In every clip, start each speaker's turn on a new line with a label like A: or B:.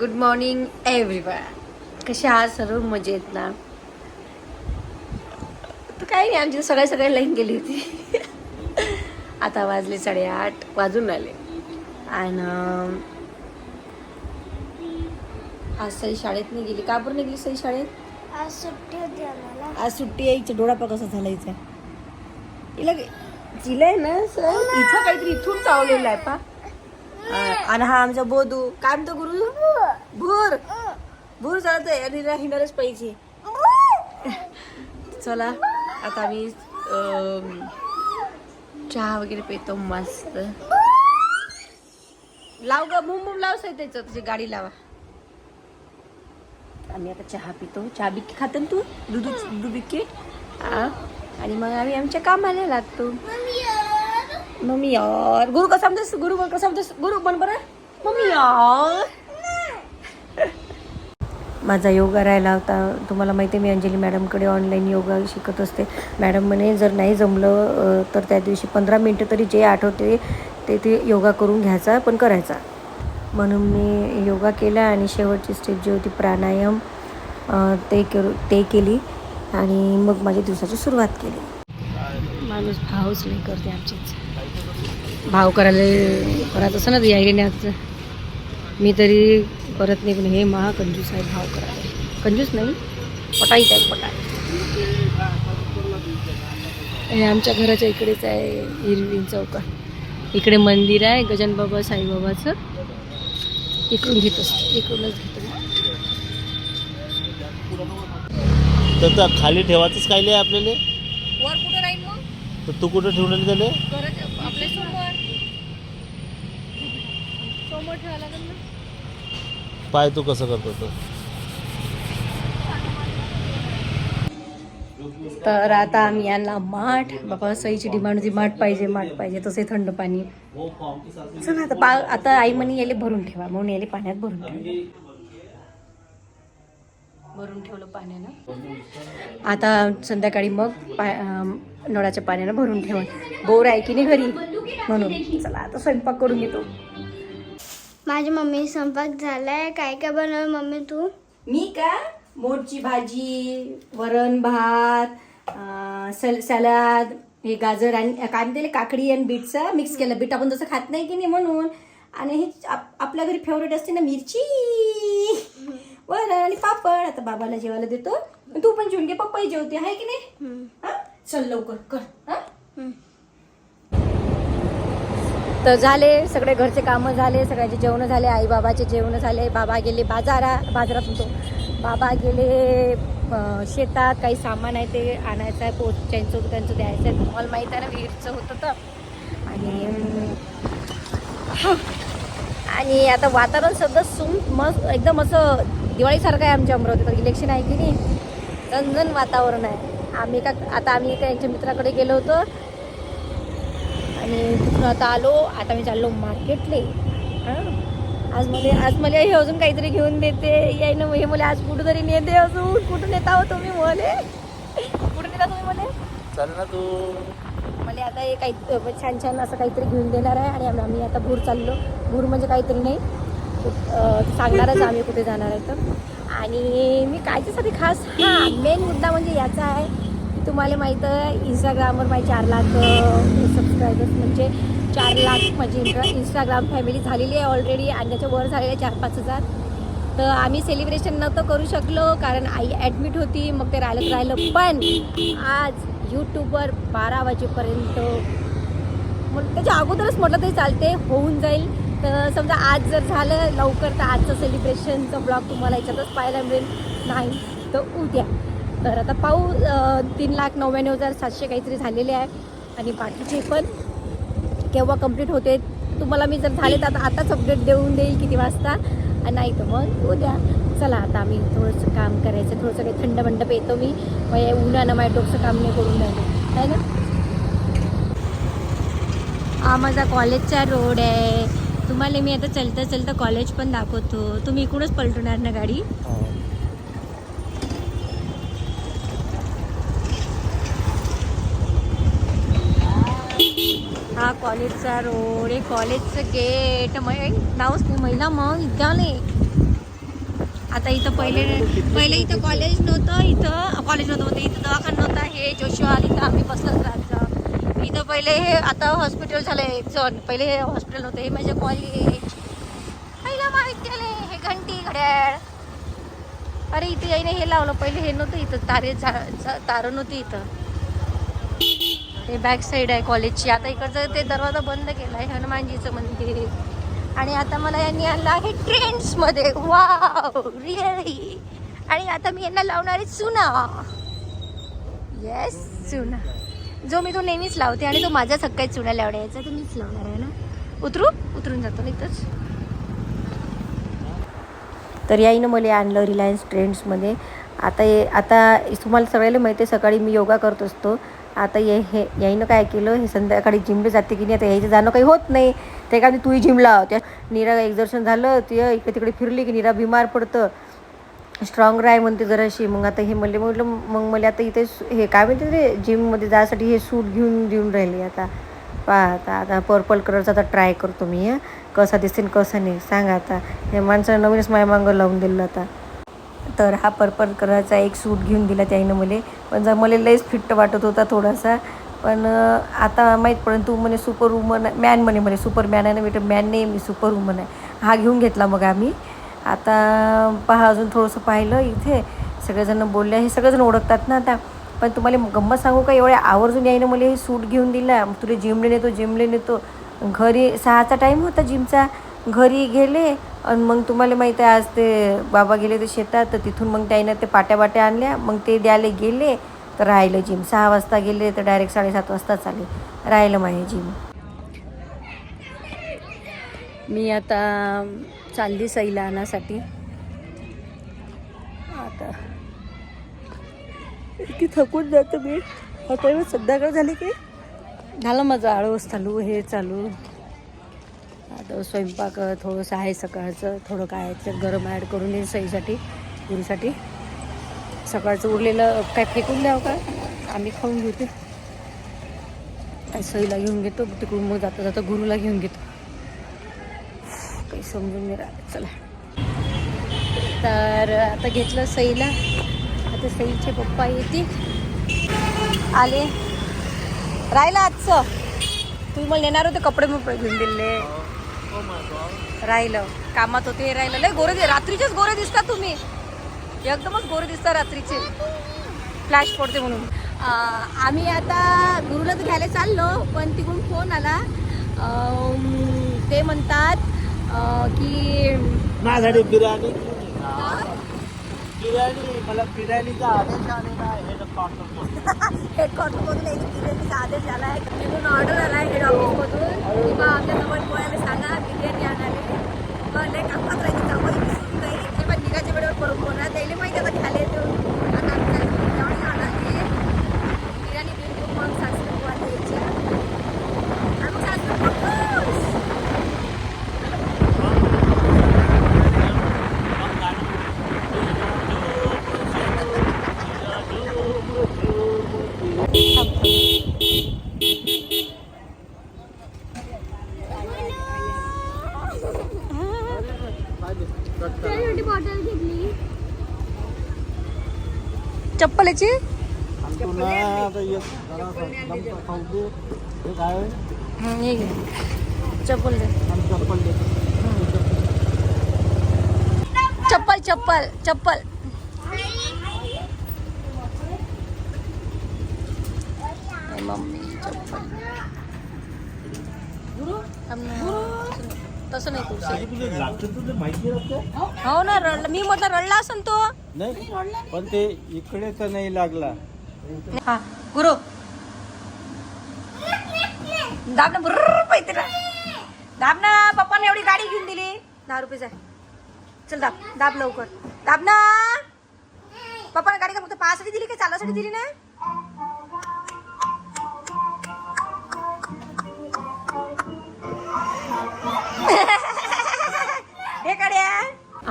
A: Good morning everyone कसे आहात? सर्व मजेत ना? तर काही नाही आमची सगळ्या सगळ्या लाईन गेली होती. आता वाजले साडेआठ वाजून आले आणि आज सई शाळेत नाही गेली. का बरं नाही गेली सई शाळेत?
B: आज सुट्टी होती आम्हाला.
A: आज सुट्टी यायची डोळा पा कसा झाला हिचा तिला तिला आहे ना सर? इथं काहीतरी इथून चावलेलं आहे पा. आणि हा आमचा बोधू काय म्हणतो गुरु? भूर. भूर चालतंय. आणि राहणारच पाहिजे. चला आता आम्ही चहा वगैरे पितो मस्त. लाव ग बुम बुम लाव सही त्याचं तुझी गाडी लावा. आम्ही आता चहा पितो. चहा बिक्की खातो ना तू? दूध दूध बिक्की आणि मग आम्ही आमच्या कामाला लागतो. मम्मी यार गुरु कसा म्हणतोस गुरु कसा म्हणतोस गुरु पण बरं. मम्मी यार. माझा योगा राहिला होता. तुम्हाला माहिती आहे मी अंजली मॅडमकडे ऑनलाईन योगा शिकत असते. मॅडम म्हणे जर नाही जमलं तर त्या दिवशी पंधरा मिनटं तरी जे आठवते ते ते योगा करून घ्यायचा पण करायचा. म्हणून मी योगा केला आणि शेवटची स्टेप जी होती प्राणायाम ते करू ते केली. आणि मग माझ्या दिवसाची सुरुवात केली. माणूस भावच नाही करते आमचीच भाव करायला करायचं असं ना आजचं मी तरी करत नाही पण हे महा कंजूस आहे भाव करायला. कंजूस नाही पटाईच आहे पटाई. हे आमच्या घराच्या इकडेच आहे हिरवीन चौका. इकडे मंदिर आहे गजान बाबा साईबाबाचं. इकडून घेत असतो इकडूनच घेतो
C: तर खाली ठेवायचंच काय आपल्याला?
A: वर कुठं राहील मग?
C: तर तू कुठं ठेवलेलं त्याले?
A: समोर ठेवा लागेल ना?
C: पाय तू कसं करतो तो?
A: तर आता आम्ही यांना माठ बाबा सईची डिमांड होती माठ पाहिजे माठ पाहिजे तसे थंड पाणी. चला आता पा आता आई म्हणे याले भरून ठेवा म्हणून याले पाण्यात भरून ठेवलं भरून ठेवलं पाण्यानं? आता संध्याकाळी मग पाय अं, नळाच्या पाण्यानं भरून ठेवून. बोर आहे की नाही घरी? म्हणून. चला आता स्वयंपाक करून घेतो.
B: माझी मम्मी स्वयंपाक झालाय. काय काय बनव मम्मी तू?
A: मी का? मोडची भाजी वरण भात अं, सल सलाद हे गाजर आणि काय म्हणते काकडी आणि बीटचं मिक्स केलं. बीट आपण जसं खात नाही की नाही म्हणून. आणि हे आप- आपल्या घरी फेवरेट असते ना मिरची. वरण आणि पापड. आता बाबाला जेवायला देतो. तू पण जेवून घे. पप्पाही जेवते. आहे की नाही? हा? चल लवकर. कर. हा? तर झाले सगळे घरचे कामं झाले सगळ्यांचे जेवण झाले आई बाबाचे जेवणं झाले बाबा गेले बाजारा बाजारात होतो. बाबा गेले शेतात काही सामान आहे ते आणायचं आहे पोचायचं त्यांचं द्यायचं आहे. तुम्हाला माहीत आहे ना विहीरचं होतं तर. आणि आणि आता वातावरण सध्या सुम मस्त एकदम असं दिवाळीसारखं आहे आमच्या अमरावती तर इलेक्शन आहे की नाही? झनझन वातावरण आहे. आम्ही का आता आम्ही एका यांच्या मित्राकडे गेलो होतो. आणि तिथून आता आलो. आता मी चाललो मार्केटले. हां. आज मला आज मला हे अजून काहीतरी घेऊन देते. याय ना हे मला आज कुठं तरी नेते अजून. कुठून येता हो तुम्ही मले? कुठून येता तुम्ही मले?
C: चालेल ना तू.
A: मला आता हे काही छान छान असं काहीतरी घेऊन देणार आहे. आणि आम्ही- आता भूर चाललो. भूर म्हणजे काहीतरी नाही. सांगणारच आम्ही कुठे जाणार आहे तर. आणि मी कायच्यासाठी खास हां मेन मुद्दा म्हणजे याचा आहे. तुम्हाला माहीत आहे इंस्टाग्रामवर माझे चार लाख सबस्क्रायबर्स म्हणजे चार लाख माझी इंस्टा इंस्टाग्राम फॅमिली झालेली आहे ऑलरेडी आणि त्याच्या वर झालेले आहे चार पाच हजार. तर आम्ही सेलिब्रेशन नव्हतं करू शकलो कारण आई ॲडमिट होती मग ते राहिलं राहिलं. पण आज यूट्यूबवर बारा वाजेपर्यंत मग त्याच्या अगोदरच म्हटलं तरी चालते होऊन जाईल. तर समजा आज जर झालं लवकर तर आजचं सेलिब्रेशनचं ब्लॉग तुम्हाला याच्यातच पाहायला मिळेल. नाही तर उद्या. तर आता पाहू तीन लाख नव्याण्णव हजार सातशे काहीतरी झालेले आहे. आणि बाकीचे पण केव्हा कंप्लीट होते तुम्हाला मी जर झाले तर आता आताच अपडेट देऊन देईल किती वाजता. नाही तर मग उद्या. चला आता आम्ही थोडंसं काम करायचं थोडंसं काही थंड बंड पेतो मी. मग उन्हानं माझ्या डोकचं काम नाही करून राहिलं. आहे ना? हा माझा कॉलेजचा रोड आहे. तुम्हाला मी आता चलता चलता कॉलेज पण दाखवतो. तुम्ही इकडूनच पलटवणार ना गाडी? हो. कॉलेजचा रोड आहे कॉलेजचं गेट नावच नाही महिला मग इद्याने आता इथं पहिले पहिले इथं कॉलेज नव्हतं इथं कॉलेज नव्हतं म्हणजे इथं दवाखाना नव्हता हे जोशुआ इथं आम्ही बसलंच राहायचं इथं पहिले हे आता हॉस्पिटल झालंय सॉरी पहिले हे हॉस्पिटल नव्हतं हे माझे कॉलेज पहिला महाविद्यालय हे घंटी घड्याळ. अरे इथे यायने हे लावलं पहिले हे नव्हतं इथं तारे झा- झा- तारं नव्हती इथं. हे बॅक साईड आहे कॉलेजची आता इकडचं ते दरवाजा बंद केला आहे हनुमानजीचं मंदिर. आणि आता मला यांनी आणलं आहे ट्रेंड्समध्ये वाव रिअली आणि आता मी यांना लावणार आहे चुना येस चुना जो मी तो नेहमीच लावते आणि तो माझ्या सगळ्यात चुना लावण्याचा तो मीच लावणार आहे ना? उतरू उतरून जातो इथंच. तर याईनं मला आणलं रिलायन्स ट्रेंड्समध्ये आता ये आता तुम्हाला सगळ्याला माहिती आहे सकाळी मी योगा करत असतो. आता ये हे याईनं काय केलं? हे संध्याकाळी जिमले जाते की नाही? आता यायचं जाणं काही होत नाही. ते काय तूही जिम लाव त्या नीरा एक्झर्शन झालं ते इकडे तिकडे फिरली की नीरा बिमार पडतं. स्ट्रॉंग राय म्हणते जराशी. मग आता हे मला म्हटलं मग मला आता इथे हे काय म्हणते ते? जिममध्ये जायसाठी हे सूट घेऊन देऊन राहिली आता. पहा आता आता पर्पल कलरचा आता ट्राय करतो मी कसा दिसेल कसा नाही सांगा आता. हे माणसानं नवीनच माय मागं लावून दिलं आता. तर हा पर्पल कलरचा एक सूट घेऊन दिला त्याईनं मला. पण जर मला लईच फिट्ट वाटत होता थोडासा. पण आता माहीत पडेल तू म्हणे सुपर वुमन मॅन म्हणे म्हणे सुपर मॅन आहे ना मी मॅन नाही मी सुपर वुमन आहे. हा घेऊन घेतला मग आम्ही. आता पहा अजून थोडंसं पाहिलं इथे. सगळेजण बोलले हे सगळेजण ओळखतात ना आता. पण तुम्हाला गंमत सांगू का? एवढ्या आवर्जून याईनं मला हे सूट घेऊन दिला. तुला जिमले नेतो जिमले नेतो. घरी सहाचा टाईम होता जिमचा घरी गेले आणि मग तुम्हाला माहीत आहे आज ते बाबा गेले ते शेतात तर तिथून मग त्याईनं ते पाट्या बाट्या आणल्या. मग ते द्यायला गेले तर राहिलं जिम सहा वाजता गेले तर डायरेक्ट साडेसात वाजताच आले राहिलं माझे जिम मी आता चालली सईला आणण्यासाठी आता इतकी थकून जातं मी. आता एवढं संध्याकाळ झाली की? झालं माझं आळस चालू हे चालू. आता स्वयंपाक थोडंसं आहे सकाळचं थोडं काय तर गरम ॲड करून येईल सईसाठी पुरीसाठी. सकाळचं उरलेलं काय फेकून द्यावं का? आम्ही खाऊन घेते. ते सईला घेऊन घेतो तिकडून मग जाता जाता गुरुला घेऊन घेतो. काही समजून नाही राहिलं. चला. तर आता घेतलं सईला. आता सईचे पप्पा येतील. आले. राहिलं आजचं. तुम्ही मला नेणार होते कपडे मग घेऊन दिले. राहिलं. कामात होते राहिलं. लय गोरे दि- रात्रीचेच गोरे दिसतात तुम्ही. एकदमच गोरे दिसतात रात्रीचे. फ्लॅश पडते म्हणून. अं, आम्ही आता गुरुला तर घ्यायला चाललो पण तिकडून फोन आला. अं, ते म्हणतात की
C: माझ्यासाठी बिर्याणी. बिर्याणी मला बिर्याणीचा आदेश आलेला आहे
A: हेडक्वार्टरमधून एक बिर्याणीचा आदेश आला आहे तिथून ऑर्डर आला आहे हेड ऑफिसमधून किंवा आमच्या जवळ पोळ्याला सांगा बिर्याणी आणाले मग लय कामात राहायची कामाला विसरून नाही हे पण निघायच्या वेळेवर बरोबर बोलणार त्याला माहिती आता खाली येतो आता आम्ही चाललो. जेवण आणाले बिर्याणी घेऊन घेऊ मग सासरे बुवा द्यायच्या आम्ही सासरे बुवा खुश.
B: त्यासाठी बॉटल घेतली
A: चप्पलाची
C: आणतो ना आता एक जरासा दम खाऊ दे. हे काय आहे?
A: हं, हे चप्पलची चप्पल
C: चप्पल
A: चप्पल चप्पल चप्पल ए, मम्मी चप्पल. तसं नाही
C: तुझे नसतं?
A: हो? ना रडला. मी म्हटलं रडला असन तो?
C: नाही पण ते इकडे तर नाही लागला.
A: हा गुरु. दाब ना बरोबर पैसे दाब ना पप्पाने एवढी गाडी घेऊन दिली. दहा रुपये आहे चल दाब. दाब लवकर. दाब ना पप्पाने गाडी का फक्त पाहासाठी दिली का चालासाठी दिली ना?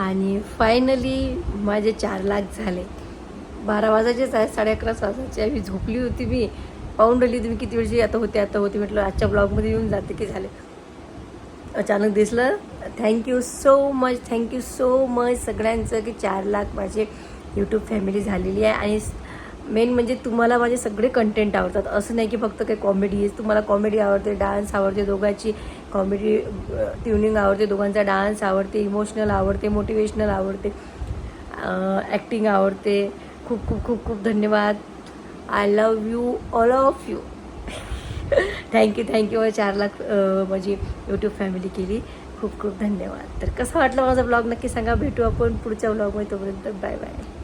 A: आणि फायनली माझे चार लाख झाले. बारा वाजायचेच आहे साडे अकरा वाजायचे. मी झोपली होती मी. पाहून राहिली तुम्ही किती वेळची आता होते आता होते. म्हटलं आजच्या ब्लॉगमध्ये येऊन जाते की झाले. अचानक दिसलं. Thank you so much thank you so much सगळ्यांचं की चार लाख माझे यूट्यूब फॅमिली झालेली आहे. आणि मेन म्हणजे तुम्हाला माझे सगळे कंटेंट आवडतात. असं नाही की फक्त काही कॉमेडी तुम्हाला कॉमेडी आवडते डान्स आवडते दोघांची कॉमेडी ट्युनिंग आवडते दोघांचा डान्स आवडते इमोशनल आवडते मोटिवेशनल आवडते ॲक्टिंग आवडते. खूप खूप खूप खूप धन्यवाद. I love you all of you thank you thank you चार लाख माझी यूट्यूब फॅमिली केली. खूप खूप धन्यवाद. तर कसं वाटलं माझा ब्लॉग नक्की सांगा. भेटू आपण पुढच्या ब्लॉगमध्ये तोपर्यंत बाय बाय